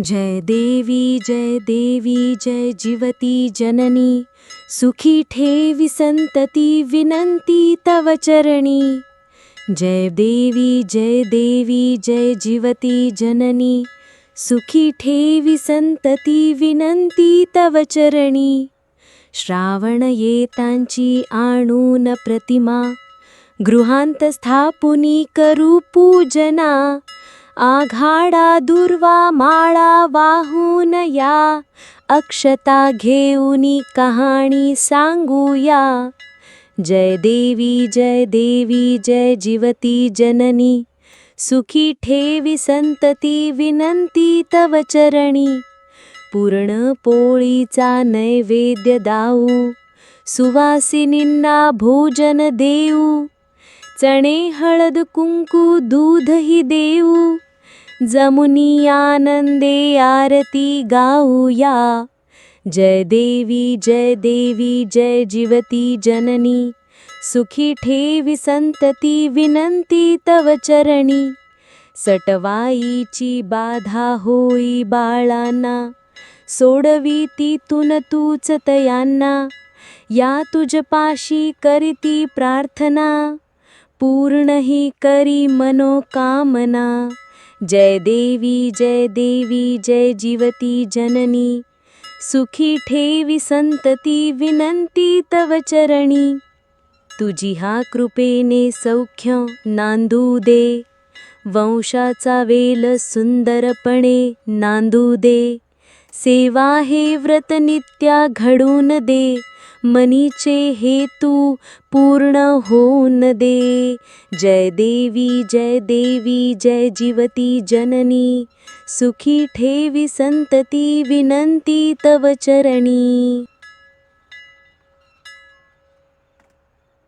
जय देवी जय देवी जय जीवती जननी। सुखी ठेवी संतती विनंती तव चरणी। जय देवी जय देवी जय जीवती जननी। सुखी ठेवी संतती विनंती तव चरणी। श्रावण येतांची आणून प्रतिमा। गृहांत स्थापुनी करू पूजना आघाडा दुर्वा माळा वाहून या. अक्षता घेऊनी कहाणी सांगूया. जय देवी जय देवी जय जीवती जननी. सुखी ठेवी संतती विनंती तव चरणी. पूर्ण पोळीचा नैवेद्य दाऊ. सुवासिनींना भोजन देऊ. चणे हळद कुंकू दूधही देऊ. जमुनी आनंदे आरती गाऊया। जय देवी जय देवी जय जीवती जननी। सुखी ठेवी संतती विनंती तव चरणी। सटवाईची बाधा होई बाळांना। सोडवी तिथून तूच तयांना। या तुझपाशी करीती प्रार्थना। पूर्ण ही करी मनोकामना। जय देवी जय देवी जय जीवती जननी। सुखी ठेवी संतती विनंती तव चरणी। तुझी हा कृपेने सौख्य नांदू दे। वंशाचा वेल सुंदरपणे नांदू दे। सेवा हे व्रत नित्या घडून दे मनीचे हेतू पूर्ण होऊन दे. जय देवी जय देवी जय जीवती जननी सुखी ठेवी संतती विनंती तव चरणी.